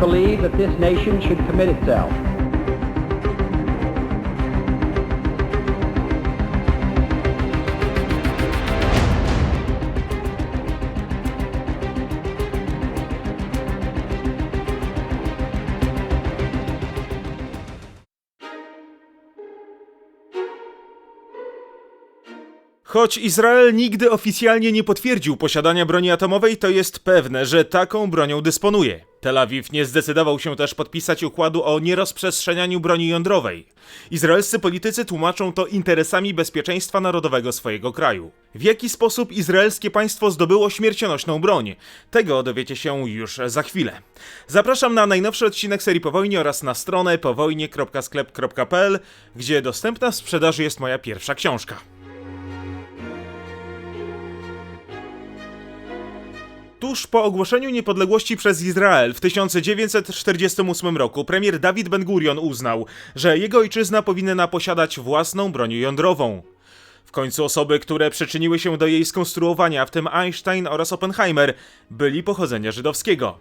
believe that this nation should commit itself Choć Izrael nigdy oficjalnie nie potwierdził posiadania broni atomowej, to jest pewne, że taką bronią dysponuje. Tel Awiw nie zdecydował się też podpisać układu o nierozprzestrzenianiu broni jądrowej. Izraelscy politycy tłumaczą to interesami bezpieczeństwa narodowego swojego kraju. W jaki sposób izraelskie państwo zdobyło śmiercionośną broń? Tego dowiecie się już za chwilę. Zapraszam na najnowszy odcinek serii Po wojnie oraz na stronę powojnie.sklep.pl, gdzie dostępna w sprzedaży jest moja pierwsza książka. Tuż po ogłoszeniu niepodległości przez Izrael w 1948 roku premier Dawid Ben-Gurion uznał, że jego ojczyzna powinna posiadać własną broń jądrową. W końcu osoby, które przyczyniły się do jej skonstruowania, w tym Einstein oraz Oppenheimer, byli pochodzenia żydowskiego.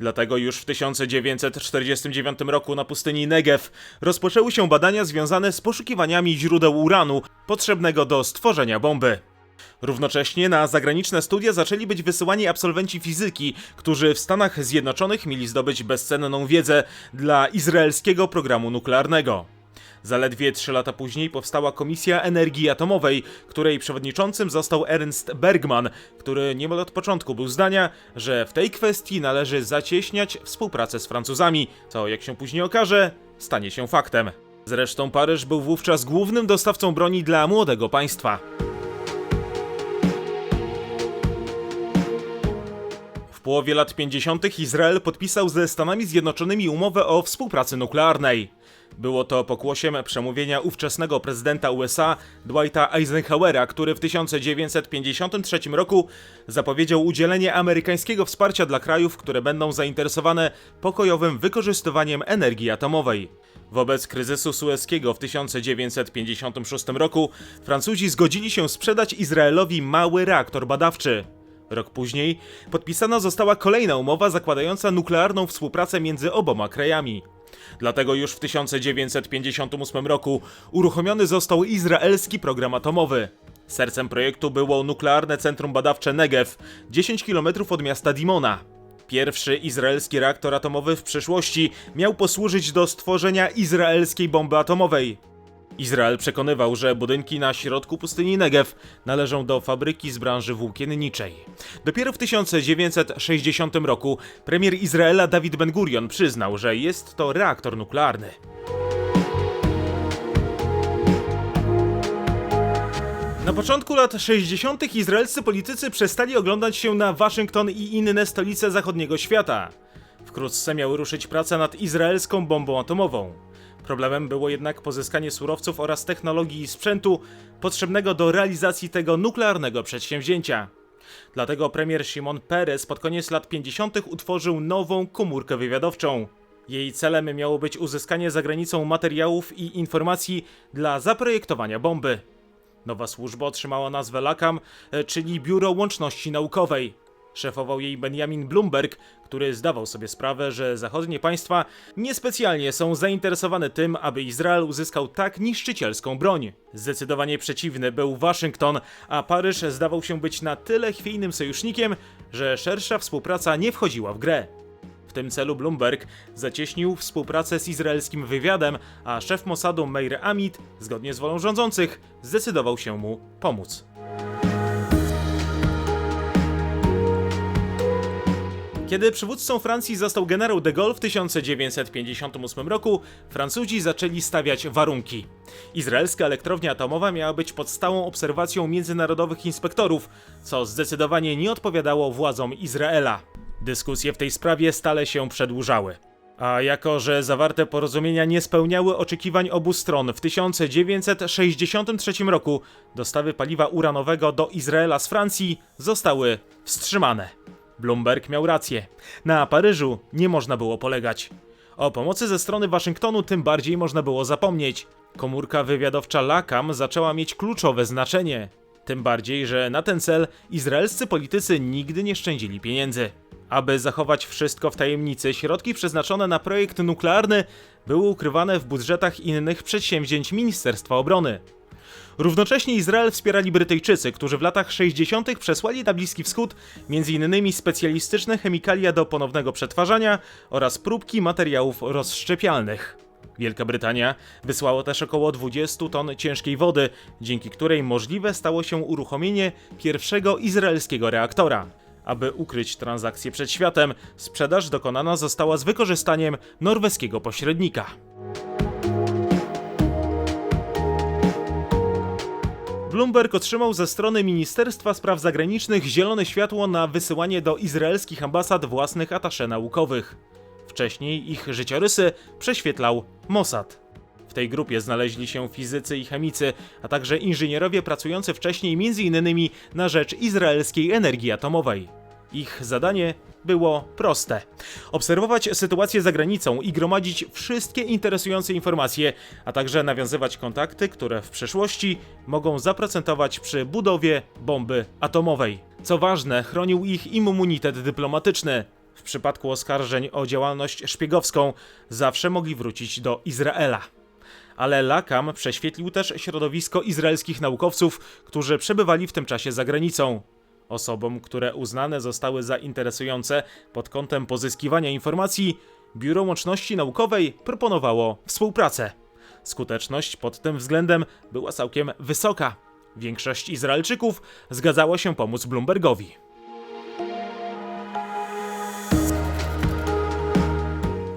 Dlatego już w 1949 roku na pustyni Negev rozpoczęły się badania związane z poszukiwaniami źródeł uranu potrzebnego do stworzenia bomby. Równocześnie na zagraniczne studia zaczęli być wysyłani absolwenci fizyki, którzy w Stanach Zjednoczonych mieli zdobyć bezcenną wiedzę dla izraelskiego programu nuklearnego. Zaledwie trzy lata później powstała Komisja Energii Atomowej, której przewodniczącym został Ernst Bergman, który niemal od początku był zdania, że w tej kwestii należy zacieśniać współpracę z Francuzami, co jak się później okaże, stanie się faktem. Zresztą Paryż był wówczas głównym dostawcą broni dla młodego państwa. Połowie lat 50. Izrael podpisał ze Stanami Zjednoczonymi umowę o współpracy nuklearnej. Było to pokłosiem przemówienia ówczesnego prezydenta USA Dwighta Eisenhowera, który w 1953 roku zapowiedział udzielenie amerykańskiego wsparcia dla krajów, które będą zainteresowane pokojowym wykorzystywaniem energii atomowej. Wobec kryzysu sueskiego w 1956 roku Francuzi zgodzili się sprzedać Izraelowi mały reaktor badawczy. Rok później podpisana została kolejna umowa zakładająca nuklearną współpracę między oboma krajami. Dlatego już w 1958 roku uruchomiony został izraelski program atomowy. Sercem projektu było nuklearne centrum badawcze Negev, 10 km od miasta Dimona. Pierwszy izraelski reaktor atomowy w przyszłości miał posłużyć do stworzenia izraelskiej bomby atomowej. Izrael przekonywał, że budynki na środku pustyni Negev należą do fabryki z branży włókienniczej. Dopiero w 1960 roku premier Izraela Dawid Ben-Gurion przyznał, że jest to reaktor nuklearny. Na początku lat 60. izraelscy politycy przestali oglądać się na Waszyngton i inne stolice zachodniego świata. Wkrótce miały ruszyć prace nad izraelską bombą atomową. Problemem było jednak pozyskanie surowców oraz technologii i sprzętu potrzebnego do realizacji tego nuklearnego przedsięwzięcia. Dlatego premier Shimon Peres pod koniec lat 50. utworzył nową komórkę wywiadowczą. Jej celem miało być uzyskanie za granicą materiałów i informacji dla zaprojektowania bomby. Nowa służba otrzymała nazwę LACAM, e, czyli Biuro Łączności Naukowej. Szefował jej Benjamin Bloomberg, który zdawał sobie sprawę, że zachodnie państwa niespecjalnie są zainteresowane tym, aby Izrael uzyskał tak niszczycielską broń. Zdecydowanie przeciwny był Waszyngton, a Paryż zdawał się być na tyle chwiejnym sojusznikiem, że szersza współpraca nie wchodziła w grę. W tym celu Bloomberg zacieśnił współpracę z izraelskim wywiadem, a szef Mossadu Meir Amit, zgodnie z wolą rządzących, zdecydował się mu pomóc. Kiedy przywódcą Francji został generał de Gaulle w 1958 roku, Francuzi zaczęli stawiać warunki. Izraelska elektrownia atomowa miała być pod stałą obserwacją międzynarodowych inspektorów, co zdecydowanie nie odpowiadało władzom Izraela. Dyskusje w tej sprawie stale się przedłużały. A jako, że zawarte porozumienia nie spełniały oczekiwań obu stron, w 1963 roku dostawy paliwa uranowego do Izraela z Francji zostały wstrzymane. Bloomberg miał rację. Na Paryżu nie można było polegać. O pomocy ze strony Waszyngtonu tym bardziej można było zapomnieć. Komórka wywiadowcza LACAM zaczęła mieć kluczowe znaczenie. Tym bardziej, że na ten cel izraelscy politycy nigdy nie szczędzili pieniędzy. Aby zachować wszystko w tajemnicy, środki przeznaczone na projekt nuklearny były ukrywane w budżetach innych przedsięwzięć Ministerstwa Obrony. Równocześnie Izrael wspierali Brytyjczycy, którzy w latach 60. przesłali na Bliski Wschód m.in. specjalistyczne chemikalia do ponownego przetwarzania oraz próbki materiałów rozszczepialnych. Wielka Brytania wysłała też około 20 ton ciężkiej wody, dzięki której możliwe stało się uruchomienie pierwszego izraelskiego reaktora. Aby ukryć transakcje przed światem, sprzedaż dokonana została z wykorzystaniem norweskiego pośrednika. Bloomberg otrzymał ze strony Ministerstwa Spraw Zagranicznych zielone światło na wysyłanie do izraelskich ambasad własnych atasze naukowych. Wcześniej ich życiorysy prześwietlał Mossad. W tej grupie znaleźli się fizycy i chemicy, a także inżynierowie pracujący wcześniej m.in. na rzecz izraelskiej energii atomowej. Ich zadanie było proste: obserwować sytuację za granicą i gromadzić wszystkie interesujące informacje, a także nawiązywać kontakty, które w przyszłości mogą zaprocentować przy budowie bomby atomowej. Co ważne, chronił ich immunitet dyplomatyczny. W przypadku oskarżeń o działalność szpiegowską zawsze mogli wrócić do Izraela. Ale Lakam prześwietlił też środowisko izraelskich naukowców, którzy przebywali w tym czasie za granicą. Osobom, które uznane zostały za interesujące pod kątem pozyskiwania informacji, Biuro Łączności Naukowej proponowało współpracę. Skuteczność pod tym względem była całkiem wysoka. Większość Izraelczyków zgadzała się pomóc Bloombergowi.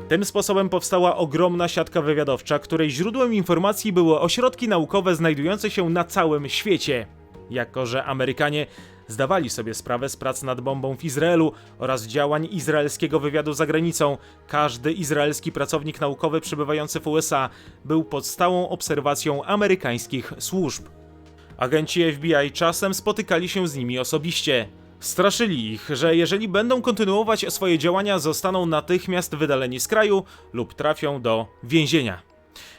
Tym sposobem powstała ogromna siatka wywiadowcza, której źródłem informacji były ośrodki naukowe znajdujące się na całym świecie. Jako, że Amerykanie zdawali sobie sprawę z prac nad bombą w Izraelu oraz działań izraelskiego wywiadu za granicą, każdy izraelski pracownik naukowy przebywający w USA był pod stałą obserwacją amerykańskich służb. Agenci FBI czasem spotykali się z nimi osobiście. Straszyli ich, że jeżeli będą kontynuować swoje działania, zostaną natychmiast wydaleni z kraju lub trafią do więzienia.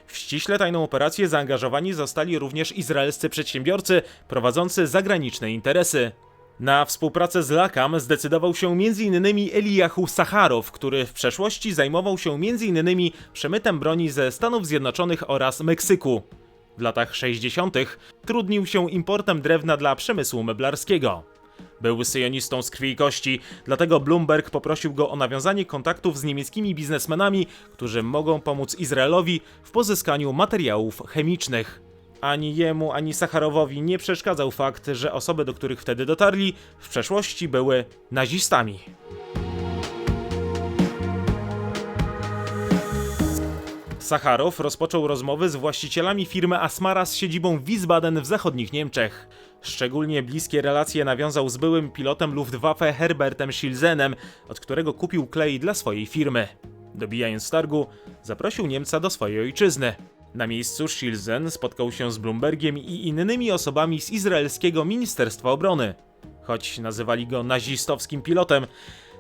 W ściśle tajną operację zaangażowani zostali również izraelscy przedsiębiorcy prowadzący zagraniczne interesy. Na współpracę z Lakam zdecydował się m.in. Eliyahu Sacharow, który w przeszłości zajmował się m.in. przemytem broni ze Stanów Zjednoczonych oraz Meksyku. W latach 60. trudnił się importem drewna dla przemysłu meblarskiego. Był syjonistą z krwi i kości, dlatego Bloomberg poprosił go o nawiązanie kontaktów z niemieckimi biznesmenami, którzy mogą pomóc Izraelowi w pozyskaniu materiałów chemicznych. Ani jemu, ani Sacharowowi nie przeszkadzał fakt, że osoby, do których wtedy dotarli, w przeszłości były nazistami. Sacharow rozpoczął rozmowy z właścicielami firmy Asmara z siedzibą Wiesbaden w zachodnich Niemczech. Szczególnie bliskie relacje nawiązał z byłym pilotem Luftwaffe Herbertem Schilzenem, od którego kupił klej dla swojej firmy. Dobijając targu, zaprosił Niemca do swojej ojczyzny. Na miejscu Schilzen spotkał się z Bloombergiem i innymi osobami z izraelskiego Ministerstwa Obrony. Choć nazywali go nazistowskim pilotem,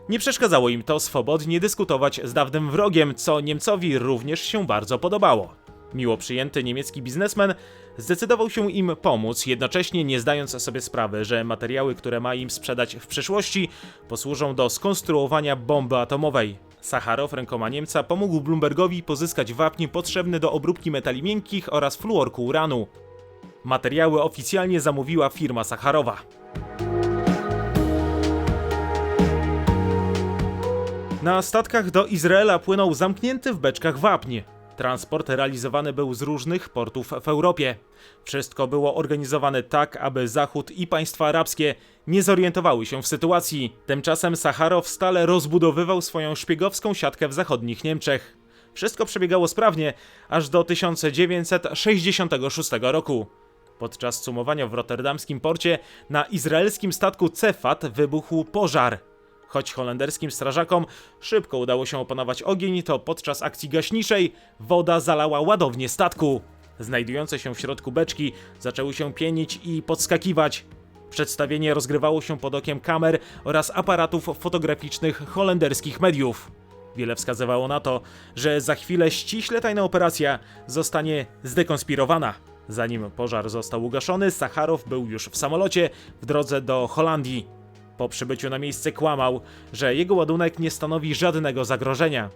nie przeszkadzało im to swobodnie dyskutować z dawnym wrogiem, co Niemcowi również się bardzo podobało. Miło przyjęty niemiecki biznesmen zdecydował się im pomóc, jednocześnie nie zdając sobie sprawy, że materiały, które ma im sprzedać w przyszłości, posłużą do skonstruowania bomby atomowej. Sacharow rękoma Niemca pomógł Bloombergowi pozyskać wapń potrzebny do obróbki metali miękkich oraz fluorku uranu. Materiały oficjalnie zamówiła firma Sacharowa. Na statkach do Izraela płynął zamknięty w beczkach wapń. Transport realizowany był z różnych portów w Europie. Wszystko było organizowane tak, aby Zachód i państwa arabskie nie zorientowały się w sytuacji. Tymczasem Sacharow stale rozbudowywał swoją szpiegowską siatkę w zachodnich Niemczech. Wszystko przebiegało sprawnie, aż do 1966 roku. Podczas cumowania w rotterdamskim porcie na izraelskim statku Cefat wybuchł pożar. Choć holenderskim strażakom szybko udało się opanować ogień, to podczas akcji gaśniczej woda zalała ładownię statku. Znajdujące się w środku beczki zaczęły się pienić i podskakiwać. Przedstawienie rozgrywało się pod okiem kamer oraz aparatów fotograficznych holenderskich mediów. Wiele wskazywało na to, że za chwilę ściśle tajna operacja zostanie zdekonspirowana. Zanim pożar został ugaszony, Sacharow był już w samolocie w drodze do Holandii. Po przybyciu na miejsce kłamał, że jego ładunek nie stanowi żadnego zagrożenia.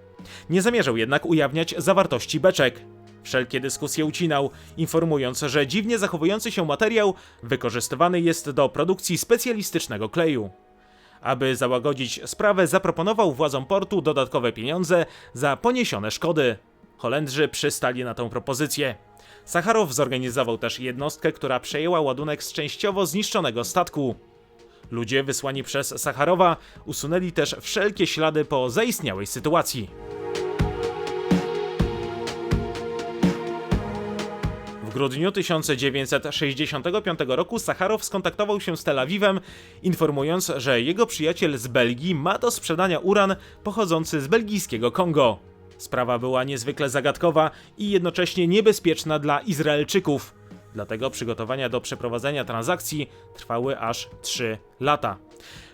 Nie zamierzał jednak ujawniać zawartości beczek. Wszelkie dyskusje ucinał, informując, że dziwnie zachowujący się materiał wykorzystywany jest do produkcji specjalistycznego kleju. Aby załagodzić sprawę, zaproponował władzom portu dodatkowe pieniądze za poniesione szkody. Holendrzy przystali na tę propozycję. Sacharow zorganizował też jednostkę, która przejęła ładunek z częściowo zniszczonego statku. Ludzie wysłani przez Sacharowa usunęli też wszelkie ślady po zaistniałej sytuacji. W grudniu 1965 roku Sacharow skontaktował się z Tel Awiwem, informując, że jego przyjaciel z Belgii ma do sprzedania uran pochodzący z belgijskiego Kongo. Sprawa była niezwykle zagadkowa i jednocześnie niebezpieczna dla Izraelczyków. Dlatego przygotowania do przeprowadzenia transakcji trwały aż 3 lata.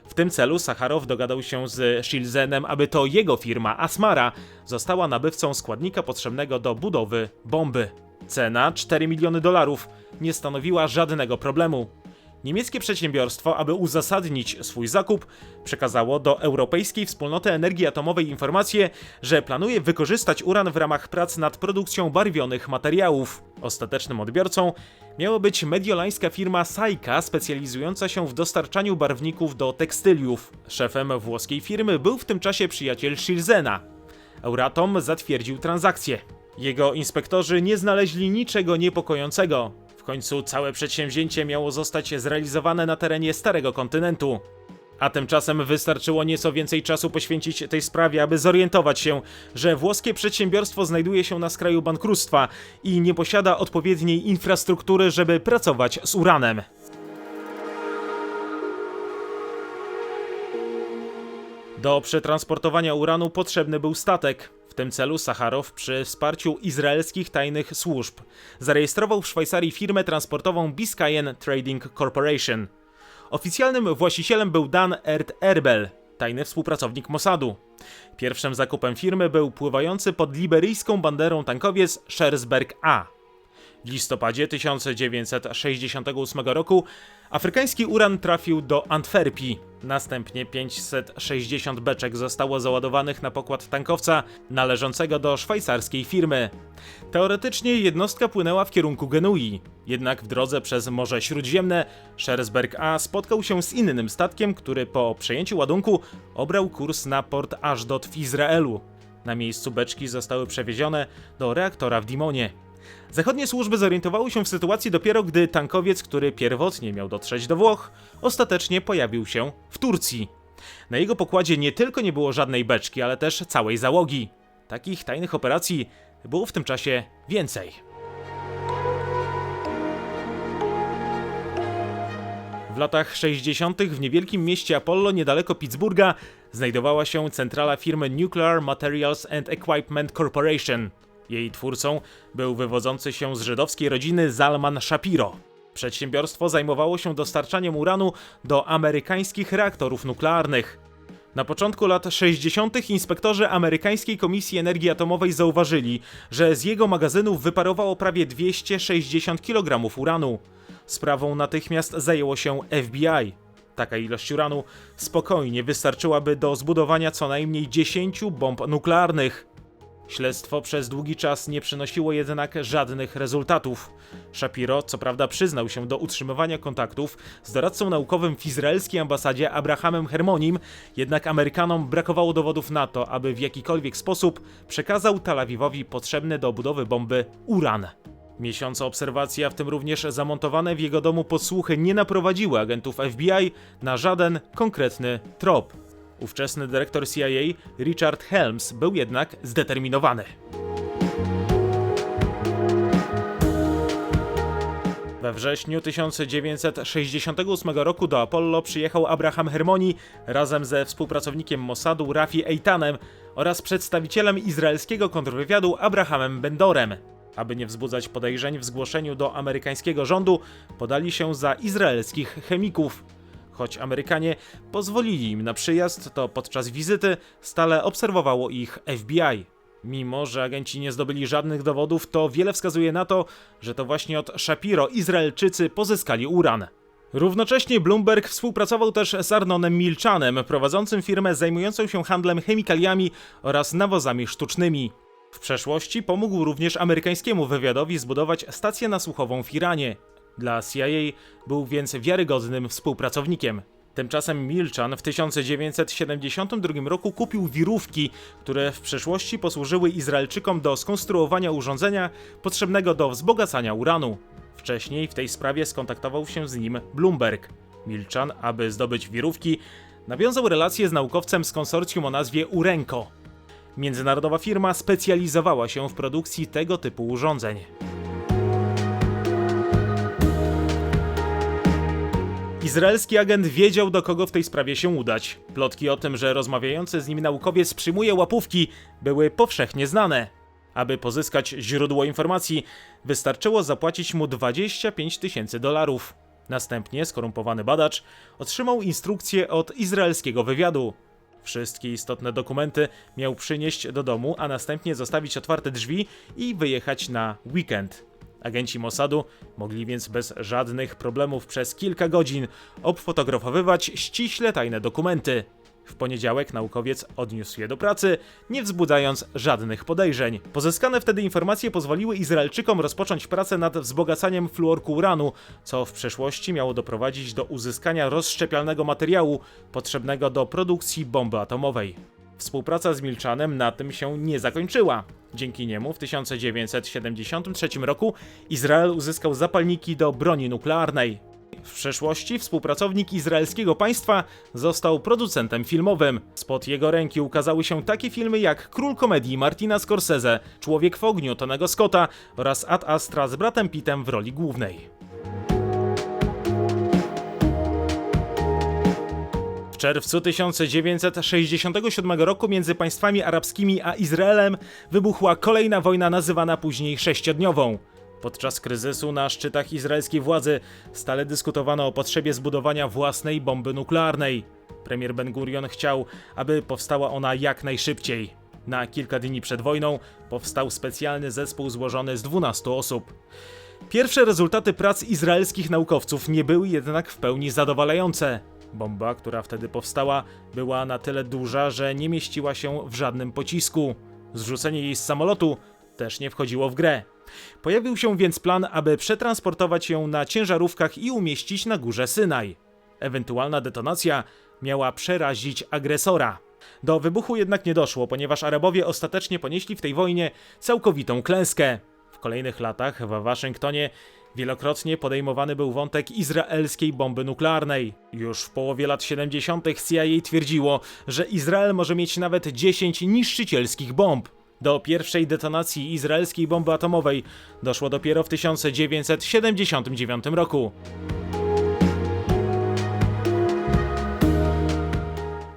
W tym celu Sacharow dogadał się z Shilzenem, aby to jego firma Asmara została nabywcą składnika potrzebnego do budowy bomby. Cena 4 miliony dolarów nie stanowiła żadnego problemu. Niemieckie przedsiębiorstwo, aby uzasadnić swój zakup, przekazało do Europejskiej Wspólnoty Energii Atomowej informację, że planuje wykorzystać uran w ramach prac nad produkcją barwionych materiałów. Ostatecznym odbiorcą miała być mediolańska firma Saika, specjalizująca się w dostarczaniu barwników do tekstyliów. Szefem włoskiej firmy był w tym czasie przyjaciel Shilzena. Euratom zatwierdził transakcję. Jego inspektorzy nie znaleźli niczego niepokojącego. Końcu całe przedsięwzięcie miało zostać zrealizowane na terenie Starego Kontynentu. A tymczasem wystarczyło nieco więcej czasu poświęcić tej sprawie, aby zorientować się, że włoskie przedsiębiorstwo znajduje się na skraju bankructwa i nie posiada odpowiedniej infrastruktury, żeby pracować z uranem. Do przetransportowania uranu potrzebny był statek. Tym celu Sacharow przy wsparciu izraelskich tajnych służb zarejestrował w Szwajcarii firmę transportową Biscayen Trading Corporation. Oficjalnym właścicielem był Dan Erd Erbel, tajny współpracownik Mossadu. Pierwszym zakupem firmy był pływający pod liberyjską banderą tankowiec Shersberg A. W listopadzie 1968 roku afrykański uran trafił do Antwerpii. Następnie 560 beczek zostało załadowanych na pokład tankowca należącego do szwajcarskiej firmy. Teoretycznie jednostka płynęła w kierunku Genui, jednak w drodze przez Morze Śródziemne Shersberg A spotkał się z innym statkiem, który po przejęciu ładunku obrał kurs na port Ashdod w Izraelu. Na miejscu beczki zostały przewiezione do reaktora w Dimonie. Zachodnie służby zorientowały się w sytuacji dopiero gdy tankowiec, który pierwotnie miał dotrzeć do Włoch, ostatecznie pojawił się w Turcji. Na jego pokładzie nie tylko nie było żadnej beczki, ale też całej załogi. Takich tajnych operacji było w tym czasie więcej. W latach 60. w niewielkim mieście Apollo niedaleko Pittsburgha znajdowała się centrala firmy Nuclear Materials and Equipment Corporation. Jej twórcą był wywodzący się z żydowskiej rodziny Zalman Shapiro. Przedsiębiorstwo zajmowało się dostarczaniem uranu do amerykańskich reaktorów nuklearnych. Na początku lat 60. inspektorzy amerykańskiej Komisji Energii Atomowej zauważyli, że z jego magazynów wyparowało prawie 260 kg uranu. Sprawą natychmiast zajęło się FBI. Taka ilość uranu spokojnie wystarczyłaby do zbudowania co najmniej 10 bomb nuklearnych. Śledztwo przez długi czas nie przynosiło jednak żadnych rezultatów. Shapiro co prawda przyznał się do utrzymywania kontaktów z doradcą naukowym w izraelskiej ambasadzie Abrahamem Hermonim, jednak Amerykanom brakowało dowodów na to, aby w jakikolwiek sposób przekazał Tel Awiwowi potrzebny do budowy bomby uran. Miesiące obserwacji, a w tym również zamontowane w jego domu podsłuchy nie naprowadziły agentów FBI na żaden konkretny trop. Ówczesny dyrektor CIA Richard Helms był jednak zdeterminowany. We wrześniu 1968 roku do Apollo przyjechał Abraham Hermoni razem ze współpracownikiem Mossadu Rafi Eitanem oraz przedstawicielem izraelskiego kontrwywiadu Abrahamem Bendorem. Aby nie wzbudzać podejrzeń w zgłoszeniu do amerykańskiego rządu, podali się za izraelskich chemików. Choć Amerykanie pozwolili im na przyjazd, to podczas wizyty stale obserwowało ich FBI. Mimo, że agenci nie zdobyli żadnych dowodów, to wiele wskazuje na to, że to właśnie od Shapiro Izraelczycy pozyskali uran. Równocześnie Bloomberg współpracował też z Arnonem Milczanem, prowadzącym firmę zajmującą się handlem chemikaliami oraz nawozami sztucznymi. W przeszłości pomógł również amerykańskiemu wywiadowi zbudować stację nasłuchową w Iranie. Dla CIA był więc wiarygodnym współpracownikiem. Tymczasem Milczan w 1972 roku kupił wirówki, które w przeszłości posłużyły Izraelczykom do skonstruowania urządzenia potrzebnego do wzbogacania uranu. Wcześniej w tej sprawie skontaktował się z nim Bloomberg. Milczan, aby zdobyć wirówki, nawiązał relacje z naukowcem z konsorcjum o nazwie Urenco. Międzynarodowa firma specjalizowała się w produkcji tego typu urządzeń. Izraelski agent wiedział, do kogo w tej sprawie się udać. Plotki o tym, że rozmawiający z nim naukowiec przyjmuje łapówki, były powszechnie znane. Aby pozyskać źródło informacji, wystarczyło zapłacić mu 25 tysięcy dolarów. Następnie skorumpowany badacz otrzymał instrukcję od izraelskiego wywiadu. Wszystkie istotne dokumenty miał przynieść do domu, a następnie zostawić otwarte drzwi i wyjechać na weekend. Agenci Mossadu mogli więc bez żadnych problemów przez kilka godzin obfotografowywać ściśle tajne dokumenty. W poniedziałek naukowiec odniósł je do pracy, nie wzbudzając żadnych podejrzeń. Pozyskane wtedy informacje pozwoliły Izraelczykom rozpocząć pracę nad wzbogacaniem fluorku uranu, co w przeszłości miało doprowadzić do uzyskania rozszczepialnego materiału potrzebnego do produkcji bomby atomowej. Współpraca z Milczanem na tym się nie zakończyła. Dzięki niemu w 1973 roku Izrael uzyskał zapalniki do broni nuklearnej. W przeszłości współpracownik izraelskiego państwa został producentem filmowym. Spod jego ręki ukazały się takie filmy jak Król komedii Martina Scorsese, Człowiek w ogniu Tonego Scotta oraz Ad Astra z bratem Pittem w roli głównej. W czerwcu 1967 roku między państwami arabskimi a Izraelem wybuchła kolejna wojna nazywana później sześciodniową. Podczas kryzysu na szczytach izraelskiej władzy stale dyskutowano o potrzebie zbudowania własnej bomby nuklearnej. Premier Ben Gurion chciał, aby powstała ona jak najszybciej. Na kilka dni przed wojną powstał specjalny zespół złożony z 12 osób. Pierwsze rezultaty prac izraelskich naukowców nie były jednak w pełni zadowalające. Bomba, która wtedy powstała, była na tyle duża, że nie mieściła się w żadnym pocisku. Zrzucenie jej z samolotu też nie wchodziło w grę. Pojawił się więc plan, aby przetransportować ją na ciężarówkach i umieścić na górze Synaj. Ewentualna detonacja miała przerazić agresora. Do wybuchu jednak nie doszło, ponieważ Arabowie ostatecznie ponieśli w tej wojnie całkowitą klęskę. W kolejnych latach w Waszyngtonie wielokrotnie podejmowany był wątek izraelskiej bomby nuklearnej. Już w połowie lat 70. CIA twierdziło, że Izrael może mieć nawet 10 niszczycielskich bomb. Do pierwszej detonacji izraelskiej bomby atomowej doszło dopiero w 1979 roku.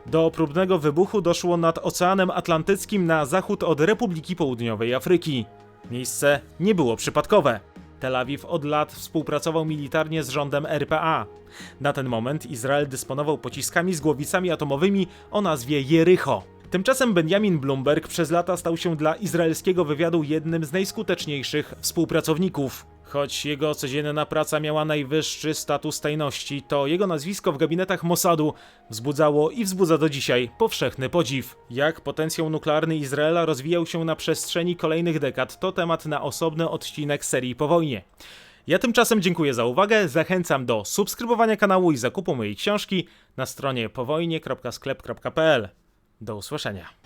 Do próbnego wybuchu doszło nad Oceanem Atlantyckim na zachód od Republiki Południowej Afryki. Miejsce nie było przypadkowe. Tel Awiw od lat współpracował militarnie z rządem RPA. Na ten moment Izrael dysponował pociskami z głowicami atomowymi o nazwie Jericho. Tymczasem Benjamin Bloomberg przez lata stał się dla izraelskiego wywiadu jednym z najskuteczniejszych współpracowników. Choć jego codzienna praca miała najwyższy status tajności, to jego nazwisko w gabinetach Mossadu wzbudzało i wzbudza do dzisiaj powszechny podziw. Jak potencjał nuklearny Izraela rozwijał się na przestrzeni kolejnych dekad, to temat na osobny odcinek serii po wojnie. Ja tymczasem dziękuję za uwagę, zachęcam do subskrybowania kanału i zakupu mojej książki na stronie powojnie.sklep.pl. Do usłyszenia.